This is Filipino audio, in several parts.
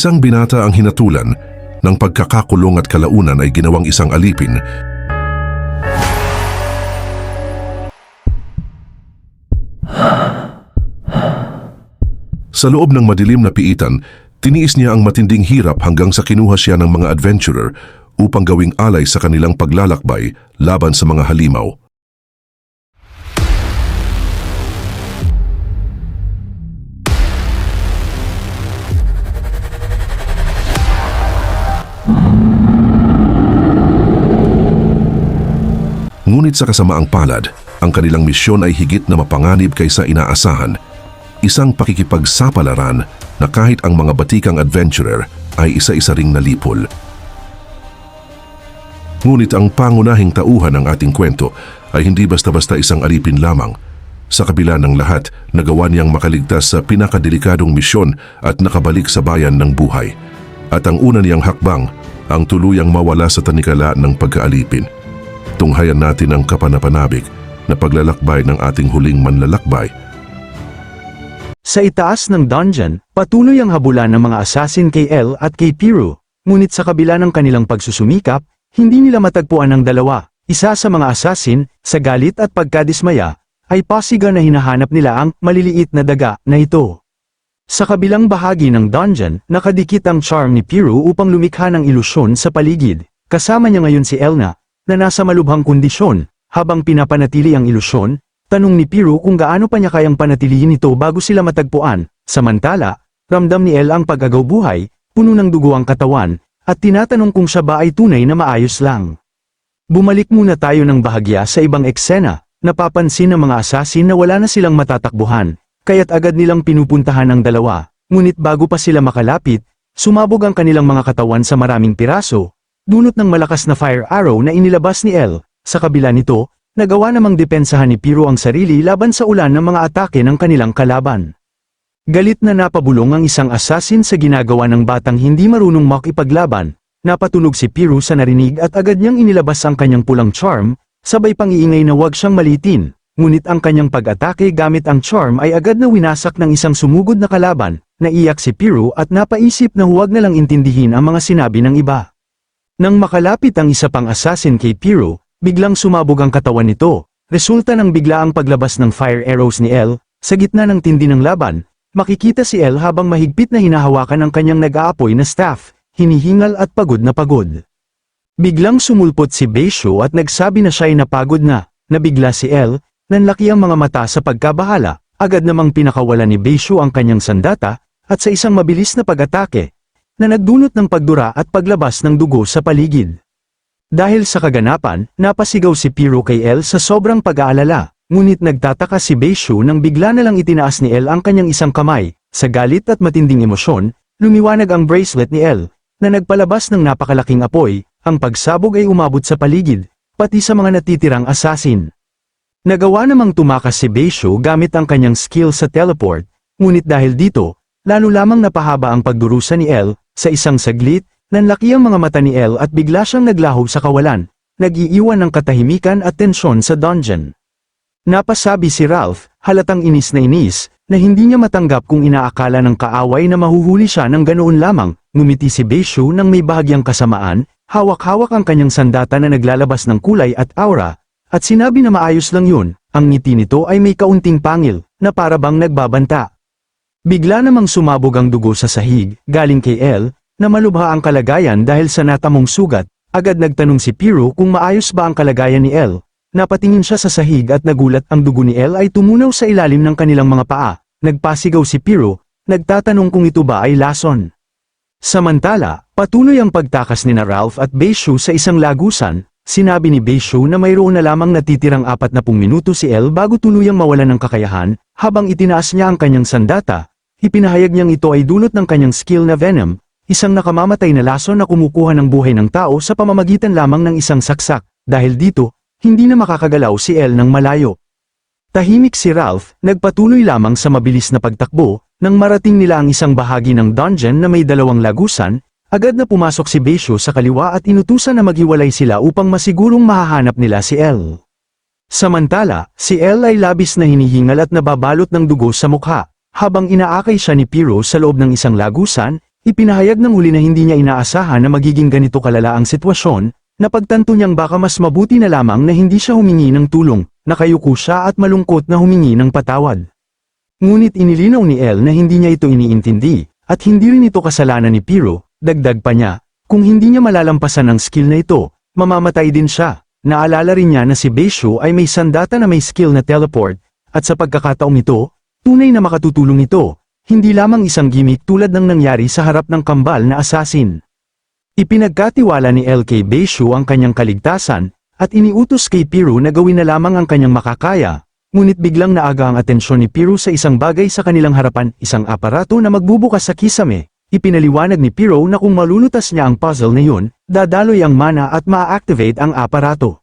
Isang binata ang hinatulan ng pagkakakulong at kalaunan ay ginawang isang alipin. Sa loob ng madilim na piitan, tiniis niya ang matinding hirap hanggang sa kinuha siya ng mga adventurer upang gawing alay sa kanilang paglalakbay laban sa mga halimaw. Ngunit sa kasamaang palad, ang kanilang misyon ay higit na mapanganib kaysa inaasahan. Isang pakikipagsapalaran na kahit ang mga batikang adventurer ay isa-isa ring nalipol. Ngunit ang pangunahing tauhan ng ating kwento ay hindi basta-basta isang alipin lamang. Sa kabila ng lahat, nagawa niyang makaligtas sa pinakadelikadong misyon at nakabalik sa bayan ng buhay. At ang una niyang hakbang, ang tuluyang mawala sa tanikala ng pagkaalipin. Tunghayan natin ang kapanapanabik na paglalakbay ng ating huling manlalakbay Sa itaas ng dungeon, patuloy ang habulan ng mga assassin kay El at kay Piru. Ngunit sa kabila ng kanilang pagsusumikap, hindi nila matagpuan ang dalawa. Isa sa mga assassin, sa galit at pagkadismaya, ay pasiga na hinahanap nila ang maliliit na daga na ito. Sa kabilang bahagi ng dungeon, nakadikit ang charm ni Piru upang lumikha ng ilusyon sa paligid. Kasama niya ngayon si Elna, na nasa malubhang kondisyon, habang pinapanatili ang ilusyon, tanong ni Piru kung gaano pa niya kayang panatilihin ito bago sila matagpuan. Samantala, ramdam ni El ang pag-agaw buhay, puno ng dugo ang katawan, at tinatanong kung siya ba ay tunay na maayos lang. Bumalik muna tayo ng bahagya sa ibang eksena, napapansin ng mga asasin na wala na silang matatakbuhan, kaya't agad nilang pinupuntahan ang dalawa, ngunit bago pa sila makalapit, sumabog ang kanilang mga katawan sa maraming piraso, Dunot ng malakas na fire arrow na inilabas ni El, sa kabila nito, nagawa namang depensahan ni Piro ang sarili laban sa ulan ng mga atake ng kanilang kalaban. Galit na napabulong ang isang assassin sa ginagawa ng batang hindi marunong makipaglaban, napatunog si Piro sa narinig at agad niyang inilabas ang kanyang pulang charm, sabay pangiingay na huwag siyang malitin, ngunit ang kanyang pag-atake gamit ang charm ay agad na winasak ng isang sumugod na kalaban, naiyak si Piro at napaisip na huwag na lang intindihin ang mga sinabi ng iba. Nang makalapit ang isa pang assassin kay Piro, biglang sumabog ang katawan nito. Resulta ng biglaang paglabas ng fire arrows ni El, sa gitna ng tindi ng laban, makikita si El habang mahigpit na hinahawakan ang kanyang nag-aapoy na staff, hinihingal at pagod na pagod. Biglang sumulpot si Beisho at nagsabi na siya ay napagod na, nabigla si El, nanlaki ang mga mata sa pagkabahala, agad namang pinakawala ni Beisho ang kanyang sandata, at sa isang mabilis na pag-atake, na nagdulot ng pagdura at paglabas ng dugo sa paligid. Dahil sa kaganapan, napasigaw si Piro kay El sa sobrang pag-aalala, ngunit nagtataka si Beishu nang bigla na lang itinaas ni El ang kanyang isang kamay, sa galit at matinding emosyon, lumiwanag ang bracelet ni El, na nagpalabas ng napakalaking apoy, ang pagsabog ay umabot sa paligid, pati sa mga natitirang assassin. Nagawa namang tumakas si Beishu gamit ang kanyang skill sa teleport, ngunit dahil dito, lalo lamang napahaba ang pagdurusa ni El, sa isang saglit, nanlaki ang mga mata ni El at bigla siyang naglaho sa kawalan, nag-iiwan ng katahimikan at tensyon sa dungeon. Napasabi si Ralph, halatang inis na inis, na hindi niya matanggap kung inaakala ng kaaway na mahuhuli siya ng ganoon lamang, ngumiti si Beishu nang may bahagyang kasamaan, hawak-hawak ang kanyang sandata na naglalabas ng kulay at aura, at sinabi na maayos lang yun, ang ngiti nito ay may kaunting pangil, na para bang nagbabanta. Bigla namang sumabog ang dugo sa sahig, galing kay El, na malubha ang kalagayan dahil sa natamong sugat, agad nagtanong si Piro kung maayos ba ang kalagayan ni El. Napatingin siya sa sahig at nagulat ang dugo ni El ay tumunaw sa ilalim ng kanilang mga paa. Nagpasigaw si Piro, nagtatanong kung ito ba ay lason. Samantala, patuloy ang pagtakas ni na Ralph at Beishu sa isang lagusan, sinabi ni Beishu na mayroon na lamang natitirang apat na pung minuto si El bago tuluyang mawalan ng kakayahan, habang itinaas niya ang kanyang sandata, Ipinahayag niyang ito ay dulot ng kanyang skill na Venom, isang nakamamatay na lason na kumukuha ng buhay ng tao sa pamamagitan lamang ng isang saksak, dahil dito, hindi na makakagalaw si El ng malayo. Tahimik si Ralph, nagpatuloy lamang sa mabilis na pagtakbo, nang marating nila ang isang bahagi ng dungeon na may dalawang lagusan, agad na pumasok si Beisho sa kaliwa at inutusan na maghiwalay sila upang masigurong mahahanap nila si El. Samantala, si El ay labis na hinihingal at nababalot ng dugo sa mukha, habang inaakay siya ni Piro sa loob ng isang lagusan, ipinahayag ng huli na hindi niya inaasahan na magiging ganito kalala ang sitwasyon, napagtanto niyang baka mas mabuti na lamang na hindi siya humingi ng tulong, nakayuko siya at malungkot na humingi ng patawad. Ngunit inilinaw ni El na hindi niya ito iniintindi, at hindi rin ito kasalanan ni Piro, dagdag pa niya, kung hindi niya malalampasan ang skill na ito, mamamatay din siya. Naalala rin niya na si Beishu ay may sandata na may skill na teleport, at sa pagkakataong ito, tunay na makatutulong ito, hindi lamang isang gimmick tulad ng nangyari sa harap ng kambal na assassin. Ipinagkatiwala ni LK Beishu ang kanyang kaligtasan, at iniutos kay Piro na gawin na lamang ang kanyang makakaya, ngunit biglang naaga ang atensyon ni Piro sa isang bagay sa kanilang harapan, isang aparato na magbubukas sa kisame. Ipinaliwanag ni Piro na kung malulutas niya ang puzzle na yun, dadaloy ang mana at ma-activate ang aparato.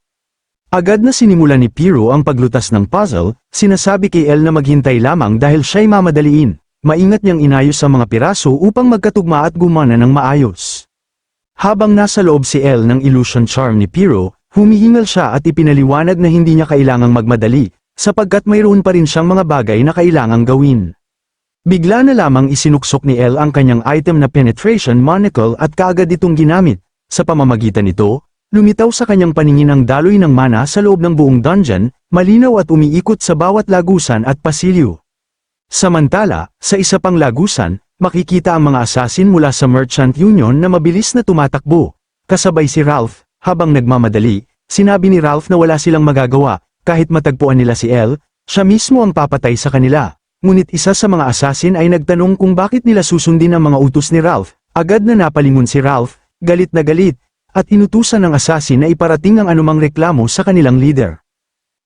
Agad na sinimula ni Piro ang paglutas ng puzzle, sinasabi kay El na maghintay lamang dahil siya'y mamadaliin. Maingat niyang inayos ang mga piraso upang magkatugma at gumana ng maayos. Habang nasa loob si El ng illusion charm ni Piro, humihingal siya at ipinaliwanag na hindi niya kailangang magmadali, sapagkat mayroon pa rin siyang mga bagay na kailangang gawin. Bigla na lamang isinuksok ni El ang kanyang item na penetration monocle at kaagad itong ginamit. Sa pamamagitan nito, lumitaw sa kanyang paningin ang daloy ng mana sa loob ng buong dungeon, malinaw at umiikot sa bawat lagusan at pasilyo. Samantala, sa isa pang lagusan, makikita ang mga assassin mula sa Merchant Union na mabilis na tumatakbo. Kasabay si Ralph, habang nagmamadali, sinabi ni Ralph na wala silang magagawa, kahit matagpuan nila si El, siya mismo ang papatay sa kanila. Ngunit isa sa mga assassin ay nagtanong kung bakit nila susundin ang mga utos ni Ralph. Agad na napalingon si Ralph, galit na galit, at inutusan ng assassin na iparating ang anumang reklamo sa kanilang leader.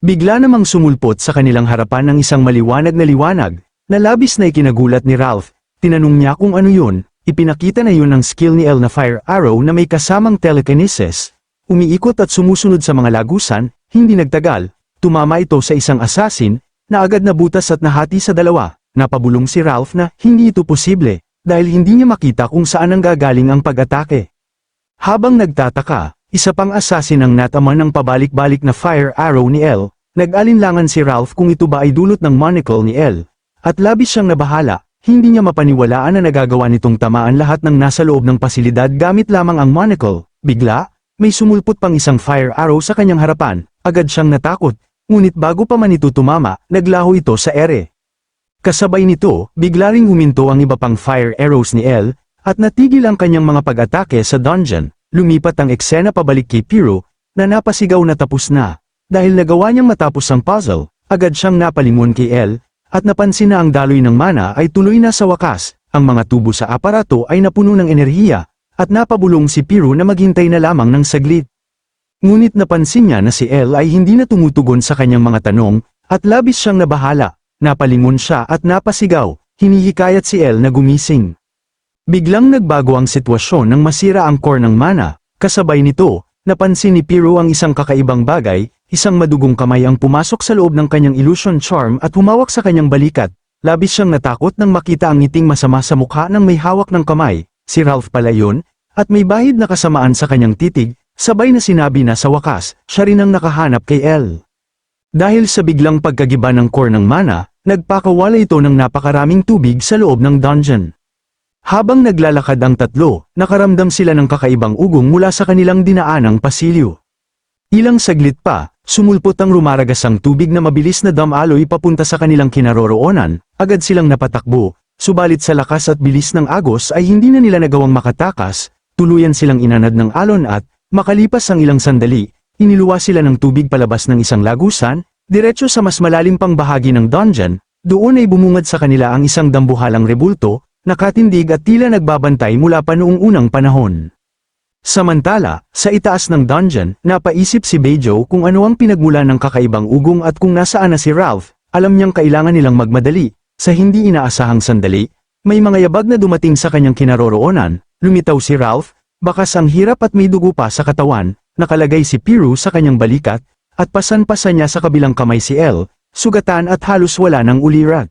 Bigla namang sumulpot sa kanilang harapan ng isang maliwanag na liwanag, na labis na ikinagulat ni Ralph. Tinanong niya kung ano yun, ipinakita na yun ang skill ni El na Fire Arrow na may kasamang telekinesis. Umiikot at sumusunod sa mga lagusan, hindi nagtagal, tumama ito sa isang assassin, na agad na butas at nahati sa dalawa, napabulong si Ralph na hindi ito posible, dahil hindi niya makita kung saan ang gagaling ang pag-atake. Habang nagtataka, isa pang assassin ang nataman ng pabalik-balik na fire arrow ni El, nag-alinlangan si Ralph kung ito ba ay dulot ng monocle ni El, at labis siyang nabahala, hindi niya mapaniwalaan na nagagawa nitong tamaan lahat ng nasa loob ng pasilidad gamit lamang ang monocle. Bigla, may sumulpot pang isang fire arrow sa kanyang harapan, agad siyang natakot, ngunit bago pa man ito tumama, naglaho ito sa ere. Kasabay nito, bigla ring huminto ang iba pang fire arrows ni El, at natigil ang kanyang mga pag-atake sa dungeon, lumipat ang eksena pabalik kay Piro, na napasigaw na tapos na. Dahil nagawa niyang matapos ang puzzle, agad siyang napalingon kay El, at napansin na ang daloy ng mana ay tuloy na sa wakas, ang mga tubo sa aparato ay napuno ng enerhiya, at napabulong si Piro na maghintay na lamang ng saglit. Ngunit napansin niya na si El ay hindi na tumutugon sa kanyang mga tanong, at labis siyang nabahala, napalingon siya at napasigaw, hinihikayat si El na gumising. Biglang nagbago ang sitwasyon nang masira ang core ng mana, kasabay nito, napansin ni Piro ang isang kakaibang bagay, isang madugong kamay ang pumasok sa loob ng kanyang illusion charm at humawak sa kanyang balikat. Labis siyang natakot nang makita ang ngiting masama sa mukha ng may hawak ng kamay, si Ralph pala yun, at may bahid na kasamaan sa kanyang titig, sabay na sinabi na sa wakas, siya rin ang nakahanap kay El. Dahil sa biglang pagkagiba ng core ng mana, nagpakawala ito ng napakaraming tubig sa loob ng dungeon. Habang naglalakad ang tatlo, nakaramdam sila ng kakaibang ugong mula sa kanilang dinaanang pasilyo. Ilang saglit pa, sumulpot ang rumaragasang tubig na mabilis na damaloy papunta sa kanilang kinaroroonan, agad silang napatakbo, subalit sa lakas at bilis ng agos ay hindi na nila nagawang makatakas, tuluyan silang inanad ng alon at, makalipas ang ilang sandali, iniluwa sila ng tubig palabas ng isang lagusan, diretso sa mas malalim pang bahagi ng dungeon, doon ay bumungad sa kanila ang isang dambuhalang rebulto, nakatindig at tila nagbabantay mula pa noong unang panahon. Samantala, sa itaas ng dungeon, napaisip si Bejo kung ano ang pinagmula ng kakaibang ugong at kung nasaan na si Ralph, alam niyang kailangan nilang magmadali, sa hindi inaasahang sandali, may mga yabag na dumating sa kanyang kinaroroonan, lumitaw si Ralph, bakas ang hirap at may dugo pa sa katawan, nakalagay si Piru sa kanyang balikat, at pasan-pasan niya sa kabilang kamay si El, sugatan at halos wala ng ulirat.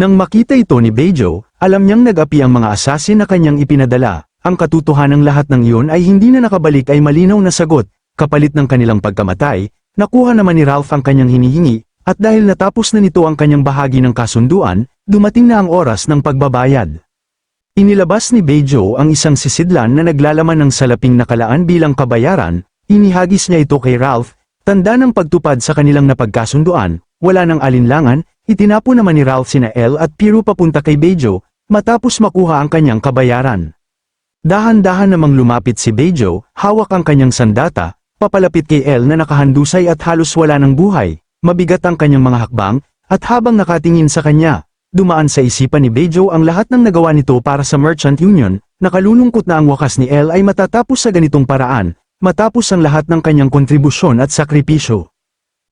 Nang makita ito ni Bejo, alam niyang nag-api ang mga assassin na kanyang ipinadala, ang katotohanan ng lahat ng iyon ay hindi na nakabalik ay malinaw na sagot, kapalit ng kanilang pagkamatay, nakuha naman ni Ralph ang kanyang hinihingi, at dahil natapos na nito ang kanyang bahagi ng kasunduan, dumating na ang oras ng pagbabayad. Inilabas ni Bejo ang isang sisidlan na naglalaman ng salaping nakalaan bilang kabayaran, inihagis niya ito kay Ralph, tanda ng pagtupad sa kanilang napagkasunduan, wala nang alinlangan, itinapo naman ni Ralph sina El at Piru papunta kay Bejo, matapos makuha ang kanyang kabayaran. Dahan-dahan namang lumapit si Bejo, hawak ang kanyang sandata, papalapit kay El na nakahandusay at halos wala ng buhay, mabigat ang kanyang mga hakbang, at habang nakatingin sa kanya, dumaan sa isipan ni Bejo ang lahat ng nagawa nito para sa Merchant Union, nakalulungkot na ang wakas ni El ay matatapos sa ganitong paraan, matapos ang lahat ng kanyang kontribusyon at sakripisyo.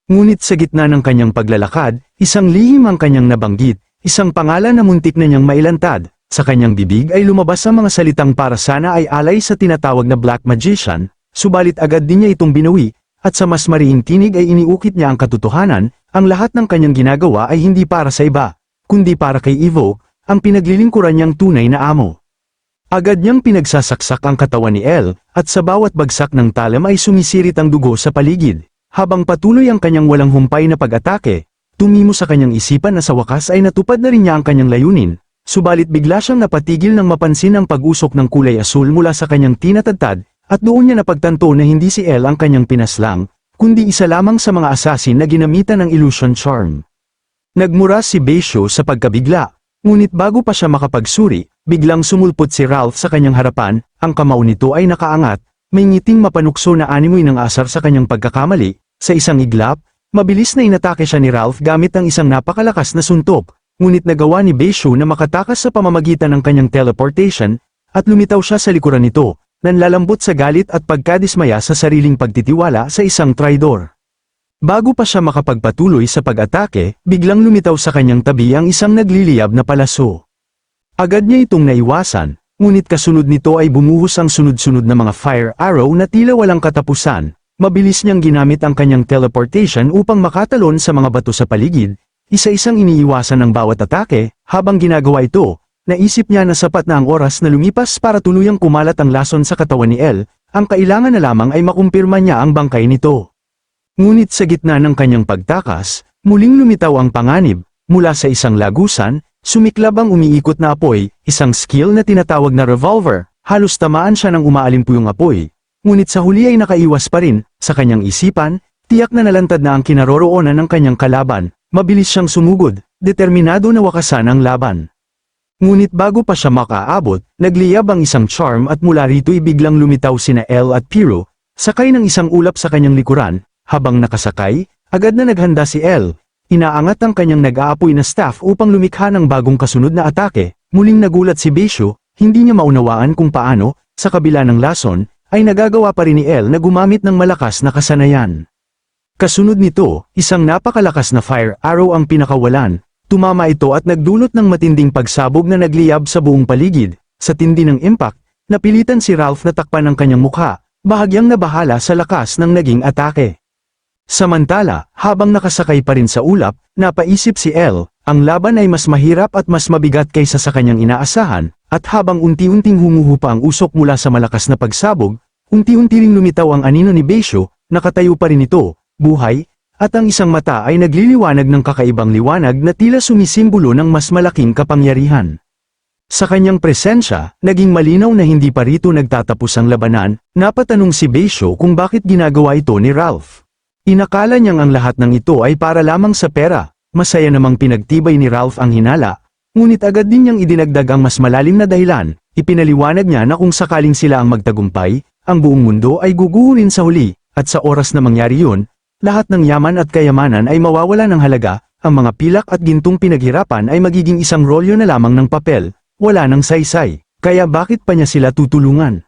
Ngunit sa gitna ng kanyang paglalakad, isang lihim ang kanyang nabanggit, isang pangalan na muntik na niyang mailantad, sa kanyang bibig ay lumabas ang mga salitang para sana ay alay sa tinatawag na Black Magician, subalit agad din niya itong binawi, at sa mas mariing tinig ay iniukit niya ang katotohanan, ang lahat ng kanyang ginagawa ay hindi para sa iba, kundi para kay Evo, ang pinaglilingkuran niyang tunay na amo. Agad niyang pinagsasaksak ang katawan ni El, at sa bawat bagsak ng talam ay sumisirit ang dugo sa paligid. Habang patuloy ang kanyang walang humpay na pag-atake, tumimo sa kanyang isipan na sa wakas ay natupad na rin niya ang kanyang layunin, subalit bigla siyang napatigil nang mapansin ang pag-usok ng kulay asul mula sa kanyang tinatadtad, at doon niya napagtanto na hindi si El ang kanyang pinaslang, kundi isa lamang sa mga asasin na ginamitan ng illusion charm. Nagmura si Beisho sa pagkabigla, ngunit bago pa siya makapagsuri, biglang sumulpot si Ralph sa kanyang harapan, ang kamao nito ay nakaangat, may ngiting mapanukso na animoy ng asar sa kanyang pagkakamali, sa isang iglap, mabilis na inatake siya ni Ralph gamit ang isang napakalakas na suntok, ngunit nagawa ni Beisho na makatakas sa pamamagitan ng kanyang teleportation, at lumitaw siya sa likuran nito, nanlalambot sa galit at pagkadismaya sa sariling pagtitiwala sa isang traidor. Bago pa siya makapagpatuloy sa pag-atake, biglang lumitaw sa kanyang tabi ang isang nagliliyab na palaso. Agad niya itong naiwasan, ngunit kasunod nito ay bumuhos ang sunod-sunod na mga fire arrow na tila walang katapusan, mabilis niyang ginamit ang kanyang teleportation upang makatalon sa mga bato sa paligid, isa-isang iniiwasan ng bawat atake, habang ginagawa ito, naisip niya na sapat na ang oras na lumipas para tuluyang kumalat ang lason sa katawan ni El, ang kailangan na lamang ay makumpirma niya ang bangkay nito. Ngunit sa gitna ng kanyang pagtakas, muling lumitaw ang panganib, mula sa isang lagusan, sumiklab ang umiikot na apoy, isang skill na tinatawag na revolver, halos tamaan siya ng umaalim-puyong apoy. Ngunit sa huli ay nakaiwas pa rin, sa kanyang isipan, tiyak na nalantad na ang kinaroroonan ng kanyang kalaban, mabilis siyang sumugod, determinado na wakasan ang laban. Ngunit bago pa siya makaabot, nagliyab ang isang charm at mula rito'y biglang lumitaw sina El at Piro, sakay ng isang ulap sa kanyang likuran, habang nakasakay, agad na naghanda si El, inaangat ang kanyang nag-aapoy na staff upang lumikha ng bagong kasunod na atake, muling nagulat si Beisho, hindi niya maunawaan kung paano, sa kabila ng lason, ay nagagawa pa rin ni El na gumamit ng malakas na kasanayan. Kasunod nito, isang napakalakas na fire arrow ang pinakawalan, tumama ito at nagdulot ng matinding pagsabog na nagliyab sa buong paligid, sa tindi ng impact, napilitan si Ralph na takpan ang kanyang mukha, bahagyang nabahala sa lakas ng naging atake. Samantala, habang nakasakay pa rin sa ulap, napaisip si El, ang laban ay mas mahirap at mas mabigat kaysa sa kanyang inaasahan, at habang unti-unting humuhupa ang usok mula sa malakas na pagsabog, unti-unti ring lumitaw ang anino ni Beisho, nakatayo pa rin ito, buhay, at ang isang mata ay nagliliwanag ng kakaibang liwanag na tila sumisimbolo ng mas malaking kapangyarihan. Sa kanyang presensya, naging malinaw na hindi pa rito nagtatapos ang labanan, napatanong si Beisho kung bakit ginagawa ito ni Ralph. Inakala niyang ang lahat ng ito ay para lamang sa pera, masaya namang pinagtibay ni Ralph ang hinala, ngunit agad din niyang idinagdag ang mas malalim na dahilan, ipinaliwanag niya na kung sakaling sila ang magtagumpay, ang buong mundo ay guguhurin sa huli, at sa oras na mangyari yun, lahat ng yaman at kayamanan ay mawawala ng halaga, ang mga pilak at gintong pinaghirapan ay magiging isang rolyo na lamang ng papel, wala ng saysay, kaya bakit pa niya sila tutulungan?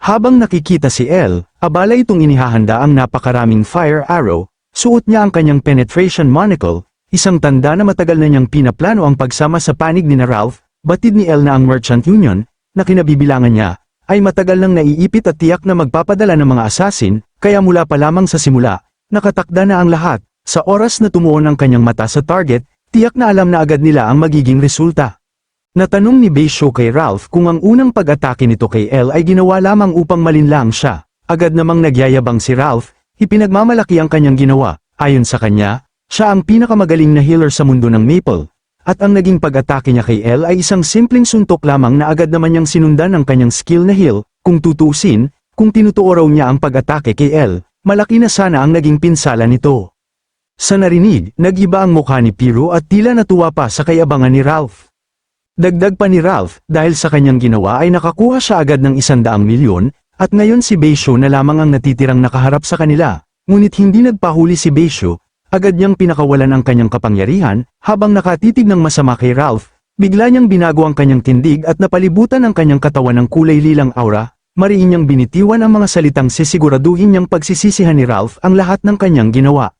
Habang nakikita si El, abala itong inihahanda ang napakaraming fire arrow, suot niya ang kanyang penetration monocle, isang tanda na matagal na niyang pinaplano ang pagsama sa panig ni na Ralph, batid ni El na ang Merchant Union, na kinabibilangan niya, ay matagal nang naiipit at tiyak na magpapadala ng mga asasin, kaya mula pa lamang sa simula, nakatakda na ang lahat, sa oras na tumuon ang kanyang mata sa target, tiyak na alam na agad nila ang magiging resulta. Natanong ni Beisho kay Ralph kung ang unang pag-atake nito kay El ay ginawa lamang upang malinlang siya. Agad namang nagyayabang si Ralph, ipinagmamalaki ang kanyang ginawa. Ayon sa kanya, siya ang pinakamagaling na healer sa mundo ng Maple. at ang naging pag-atake niya kay El ay isang simpleng suntok lamang na agad naman niyang sinundan ng kanyang skill na heal, kung tutusin, kung tinutuo raw niya ang pag-atake kay El, malaki na sana ang naging pinsala nito. Sa narinig, nag-iba ang mukha ni Piro at tila natuwa pa sa kayabangan ni Ralph. Dagdag pa ni Ralph, dahil sa kanyang ginawa ay nakakuha siya agad ng isandaang milyon, at ngayon si Beisho na lamang ang natitirang nakaharap sa kanila, ngunit hindi nagpahuli si Beisho, agad niyang pinakawalan ang kanyang kapangyarihan, habang nakatitig ng masama kay Ralph, bigla niyang binago ang kanyang tindig at napalibutan ang kanyang katawan ng kulay lilang aura, mariin niyang binitiwan ang mga salitang sisiguraduhin niyang pagsisisihan ni Ralph ang lahat ng kanyang ginawa.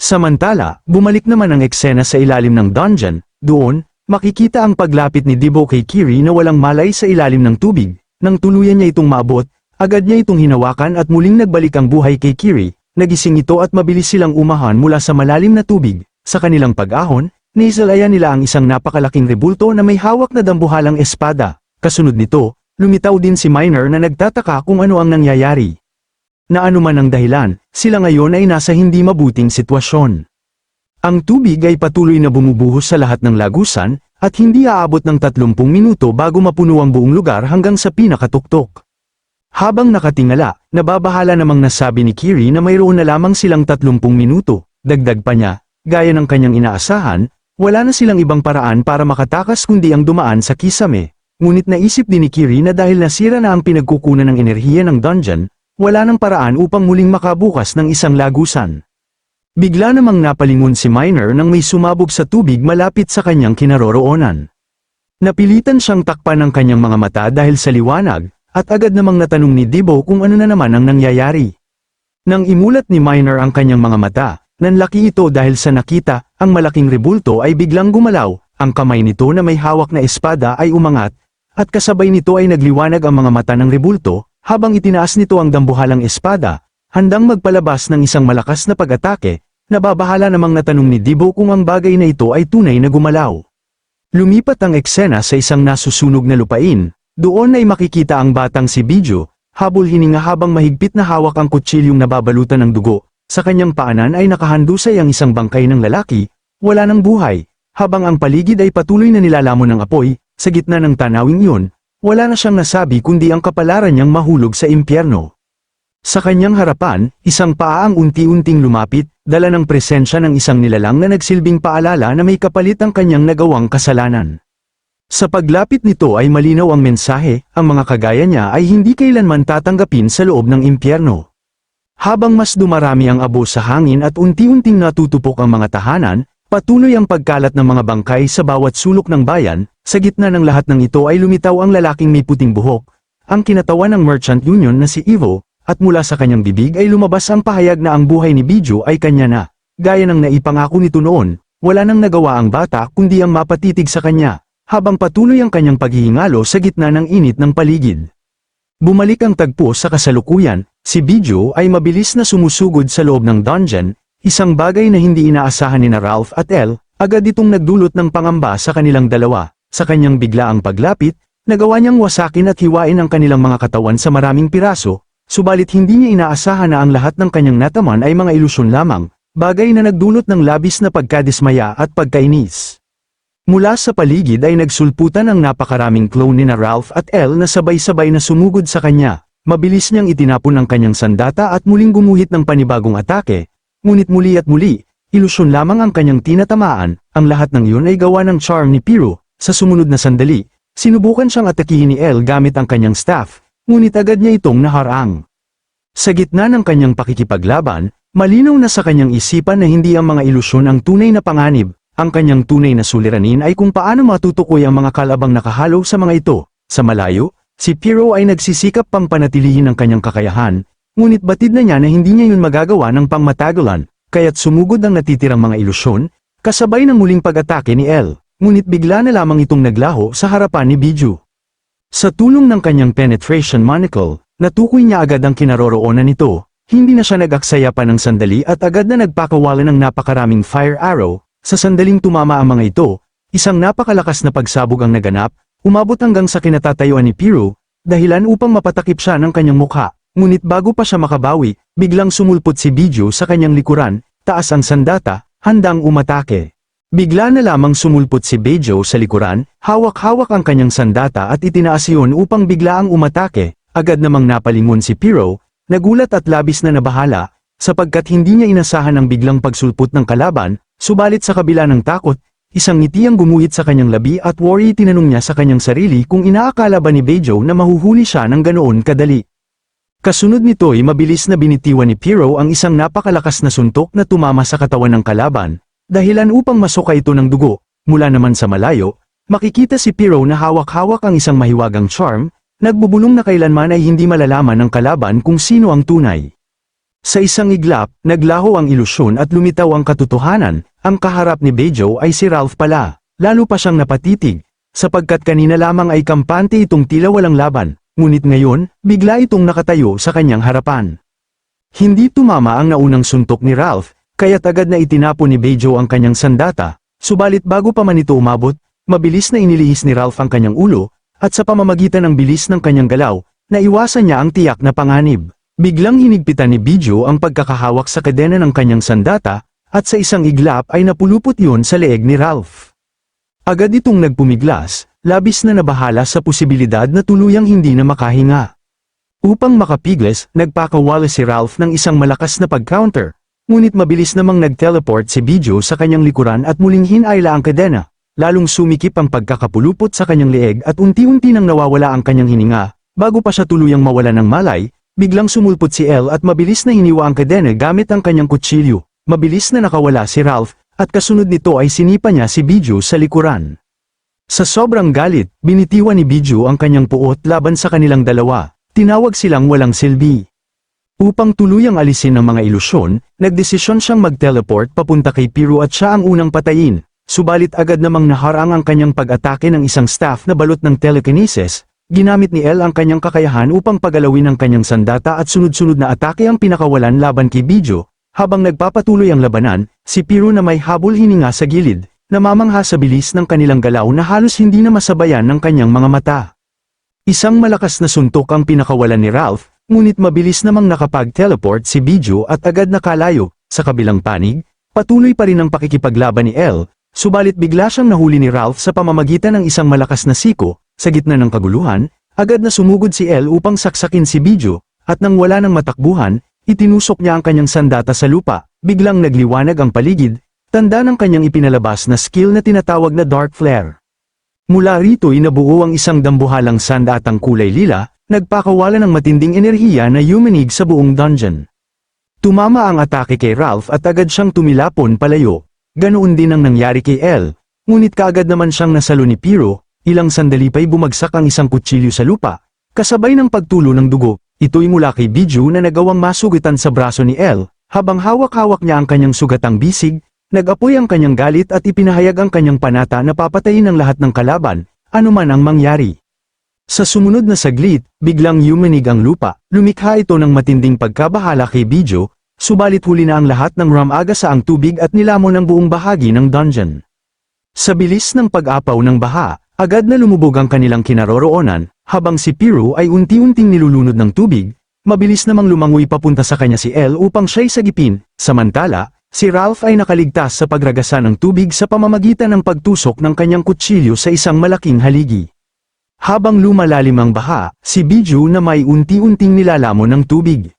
Samantala, bumalik naman ang eksena sa ilalim ng dungeon, doon, makikita ang paglapit ni Dibo kay Kiri na walang malay sa ilalim ng tubig, nang tuluyan niya itong maabot, agad niya itong hinawakan at muling nagbalik ang buhay kay Kiri, nagising ito at mabilis silang umahan mula sa malalim na tubig, sa kanilang pag-ahon, naisalayan nila ang isang napakalaking rebulto na may hawak na dambuhalang espada, kasunod nito, lumitaw din si Miner na nagtataka kung ano ang nangyayari. Na anuman ang dahilan, sila ngayon ay nasa hindi mabuting sitwasyon. Ang tubig ay patuloy na bumubuhos sa lahat ng lagusan, at hindi aabot ng 30 minuto bago mapuno ang buong lugar hanggang sa pinakatuktok. Habang nakatingala, nababahala namang nasabi ni Kiri na mayroon na lamang silang 30 minuto, dagdag pa niya, gaya ng kanyang inaasahan, wala na silang ibang paraan para makatakas kundi ang dumaan sa kisame. Ngunit naisip din ni Kiri na dahil nasira na ang pinagkukunan ng enerhiya ng dungeon, wala nang paraan upang muling makabukas ng isang lagusan. Bigla namang napalingon si Miner nang may sumabog sa tubig malapit sa kanyang kinaroroonan. Napilitan siyang takpan ng kanyang mga mata dahil sa liwanag, at agad namang natanong ni Dibo kung ano na naman ang nangyayari. Nang imulat ni Miner ang kanyang mga mata, nanlaki ito dahil sa nakita, ang malaking rebulto ay biglang gumalaw, ang kamay nito na may hawak na espada ay umangat, at kasabay nito ay nagliwanag ang mga mata ng rebulto, habang itinaas nito ang dambuhalang espada, handang magpalabas ng isang malakas na pag-atake, nababahala namang natanong ni Dibo kung ang bagay na ito ay tunay na gumalaw. Lumipat ang eksena sa isang nasusunog na lupain, doon ay makikita ang batang si Bijo, habol hininga habang mahigpit na hawak ang kutsilyong nababalutan ng dugo, sa kanyang paanan ay nakahandusay ang isang bangkay ng lalaki, wala ng buhay, habang ang paligid ay patuloy na nilalamon ng apoy, sa gitna ng tanawing iyon, wala na siyang nasabi kundi ang kapalaran niyang mahulog sa impyerno. Sa kanyang harapan, isang paa ang unti-unting lumapit, dala ng presensya ng isang nilalang na nagsilbing paalala na may kapalit ang kanyang nagawang kasalanan. Sa paglapit nito ay malinaw ang mensahe, ang mga kagaya niya ay hindi kailanman tatanggapin sa loob ng impyerno. Habang mas dumarami ang abo sa hangin at unti-unting natutupok ang mga tahanan, patuloy ang pagkalat ng mga bangkay sa bawat sulok ng bayan, sa gitna ng lahat ng ito ay lumitaw ang lalaking may puting buhok, ang kinatawan ng Merchant Union na si Ivo, at mula sa kanyang bibig ay lumabas ang pahayag na ang buhay ni Bijo ay kanya na. Gaya ng naipangako nito noon, wala nang nagawa ang bata kundi ang mapatitig sa kanya, habang patuloy ang kanyang paghihingalo sa gitna ng init ng paligid. Bumalik ang tagpo sa kasalukuyan, si Bijo ay mabilis na sumusugod sa loob ng dungeon, isang bagay na hindi inaasahan ni na Ralph at El, agad itong nagdulot ng pangamba sa kanilang dalawa, sa kanyang biglaang paglapit, nagawa niyang wasakin at hiwain ang kanilang mga katawan sa maraming piraso, subalit hindi niya inaasahan na ang lahat ng kanyang nataman ay mga ilusyon lamang, bagay na nagdulot ng labis na pagkadismaya at pagkainis. Mula sa paligid ay nagsulputan ang napakaraming clone ni na Ralph at Elle na sabay-sabay na sumugod sa kanya, mabilis niyang itinapon ang kanyang sandata at muling gumuhit ng panibagong atake, ngunit muli at muli, ilusyon lamang ang kanyang tinatamaan, ang lahat ng iyon ay gawa ng charm ni Piro, sa sumunod na sandali, sinubukan siyang atakihin ni Elle gamit ang kanyang staff, ngunit agad niya itong naharang. Sa gitna ng kanyang pakikipaglaban, malinaw na sa kanyang isipan na hindi ang mga ilusyon ang tunay na panganib, ang kanyang tunay na suliranin ay kung paano matutukoy ang mga kalabang nakahalo sa mga ito. Sa malayo, si Piro ay nagsisikap pang panatilihin ang kanyang kakayahan, ngunit batid na niya na hindi niya yun magagawa ng pangmatagalan, kaya't sumugod ang natitirang mga ilusyon, kasabay ng muling pag-atake ni El, ngunit bigla na lamang itong naglaho sa harapan ni Biju. Sa tulong ng kanyang penetration monocle, natukoy niya agad ang kinaroroonan nito, hindi na siya nag-aksaya pa ng sandali at agad na nagpakawalan ng napakaraming fire arrow, sa sandaling tumama ang mga ito, isang napakalakas na pagsabog ang naganap, umabot hanggang sa kinatatayuan ni Piro, dahilan upang mapatakip siya ng kanyang mukha. Ngunit bago pa siya makabawi, biglang sumulpot si Bijo sa kanyang likuran, taas ang sandata, handang umatake. Bigla na lamang sumulpot si Bejo sa likuran, hawak-hawak ang kanyang sandata at itinaas iyon upang biglaang umatake, agad namang napalingon si Piro, nagulat at labis na nabahala, sapagkat hindi niya inasahan ang biglang pagsulpot ng kalaban, subalit sa kabila ng takot, isang ngiti ang gumuhit sa kanyang labi at worry tinanong niya sa kanyang sarili kung inaakala ba ni Bejo na mahuhuli siya ng ganoon kadali. Kasunod nito ay mabilis na binitiwan ni Piro ang isang napakalakas na suntok na tumama sa katawan ng kalaban, dahilan upang masuka ito ng dugo, mula naman sa malayo, makikita si Piro na hawak-hawak ang isang mahiwagang charm, nagbubulong na kailanman ay hindi malalaman ng kalaban kung sino ang tunay. Sa isang iglap, naglaho ang ilusyon at lumitaw ang katotohanan, ang kaharap ni Bejo ay si Ralph pala, lalo pa siyang napatitig, sapagkat kanina lamang ay kampante itong tila walang laban, ngunit ngayon, bigla itong nakatayo sa kanyang harapan. Hindi tumama ang naunang suntok ni Ralph, kaya't agad na itinapon ni Bejo ang kanyang sandata, subalit bago pa man ito umabot, mabilis na inilihis ni Ralph ang kanyang ulo, at sa pamamagitan ng bilis ng kanyang galaw, naiwasan niya ang tiyak na panganib. Biglang hinigpitan ni Bejo ang pagkakahawak sa kadena ng kanyang sandata, at sa isang iglap ay napulupot yun sa leeg ni Ralph. Agad itong nagpumiglas, labis na nabahala sa posibilidad na tuluyang hindi na makahinga. Upang makapigles, nagpakawala si Ralph ng isang malakas na pag-counter, ngunit mabilis namang nag-teleport si Bijo sa kanyang likuran at muling hinayla ang kadena, lalong sumikip ang pagkakapulupot sa kanyang leeg at unti-unti nang nawawala ang kanyang hininga, bago pa siya tuluyang mawala ng malay, biglang sumulpot si El at mabilis na hiniwa ang kadena gamit ang kanyang kutsilyo, mabilis na nakawala si Ralph, at kasunod nito ay sinipa niya si Bijo sa likuran. Sa sobrang galit, binitiwan ni Biju ang kanyang puot laban sa kanilang dalawa, tinawag silang walang silbi. Upang tuluyang alisin ang mga ilusyon, nagdesisyon siyang mag-teleport papunta kay Piru at siya ang unang patayin, subalit agad namang naharang ang kanyang pag-atake ng isang staff na balot ng telekinesis, ginamit ni El ang kanyang kakayahan upang pagalawin ang kanyang sandata at sunod-sunod na atake ang pinakawalan laban kay Biju, habang nagpapatuloy ang labanan, si Piru na may habol hininga sa gilid, namamangha sa bilis ng kanilang galaw na halos hindi na masabayan ng kanyang mga mata. Isang malakas na suntok ang pinakawalan ni Ralph, ngunit mabilis namang nakapag-teleport si Biju at agad nakalayo, sa kabilang panig, patuloy pa rin ang pakikipaglaban ni El, subalit bigla siyang nahuli ni Ralph sa pamamagitan ng isang malakas na siko, sa gitna ng kaguluhan, agad na sumugod si El upang saksakin si Biju, at nang wala ng matakbuhan, itinusok niya ang kanyang sandata sa lupa, biglang nagliwanag ang paligid, tanda ng kanyang ipinalabas na skill na tinatawag na Dark Flare. Mula rito inabuo ang isang dambuhalang sandatang kulay lila, nagpakawala ng matinding enerhiya na yumanig sa buong dungeon. Tumama ang atake kay Ralph at agad siyang tumilapon palayo, ganoon din ang nangyari kay El, ngunit kaagad naman siyang nasalo ni Piro, ilang sandali pa'y bumagsak ang isang kutsilyo sa lupa, kasabay ng pagtulo ng dugo, ito'y mula kay Biju na nagawang masugitan sa braso ni El, habang hawak-hawak niya ang kanyang sugatang bisig, nag-apoy ang kanyang galit at ipinahayag ang kanyang panata na papatayin ang lahat ng kalaban, anuman ang mangyari. Sa sumunod na saglit, biglang yumanig ang lupa, lumikha ito ng matinding pagkabahala kay Bijo, subalit huli na ang lahat ng ramaga sa ang tubig at nilamon ang buong bahagi ng dungeon. Sa bilis ng pag-apaw ng baha, agad na lumubog ang kanilang kinaroroonan, habang si Piru ay unti-unting nilulunod ng tubig, mabilis namang lumangoy papunta sa kanya si El upang siya'y sagipin, samantala, si Ralph ay nakaligtas sa pagragasa ng tubig sa pamamagitan ng pagtusok ng kanyang kutsilyo sa isang malaking haligi. Habang lumalalim ang baha, si Biju na may unti-unting nilalamon ng tubig.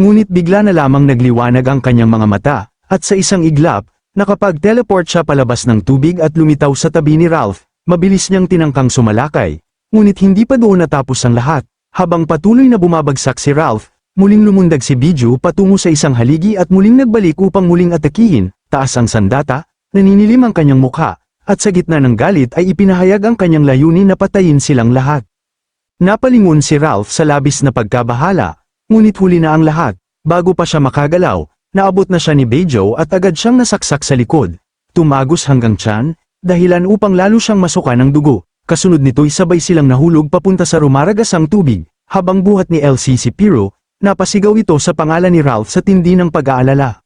Ngunit bigla na lamang nagliwanag ang kanyang mga mata, at sa isang iglap, nakapag-teleport siya palabas ng tubig at lumitaw sa tabi ni Ralph, mabilis niyang tinangkang sumalakay. Ngunit hindi pa doon natapos ang lahat, habang patuloy na bumabagsak si Ralph, muling lumundag si Biju patungo sa isang haligi at muling nagbalik upang muling atakihin, taas ang sandata, naninilim ang kanyang mukha, at sa gitna ng galit ay ipinahayag ang kanyang layunin na patayin silang lahat. Napalingon si Ralph sa labis na pagkabahala, ngunit huli na ang lahat, bago pa siya makagalaw, naabot na siya ni Bejo at agad siyang nasaksak sa likod, tumagos hanggang tiyan, dahilan upang lalo siyang masuka ng dugo, kasunod nito'y sabay silang nahulog papunta sa rumaragasang tubig, habang buhat ni LC si Piro, napasigaw ito sa pangalan ni Ralph sa tindi ng pag-aalala.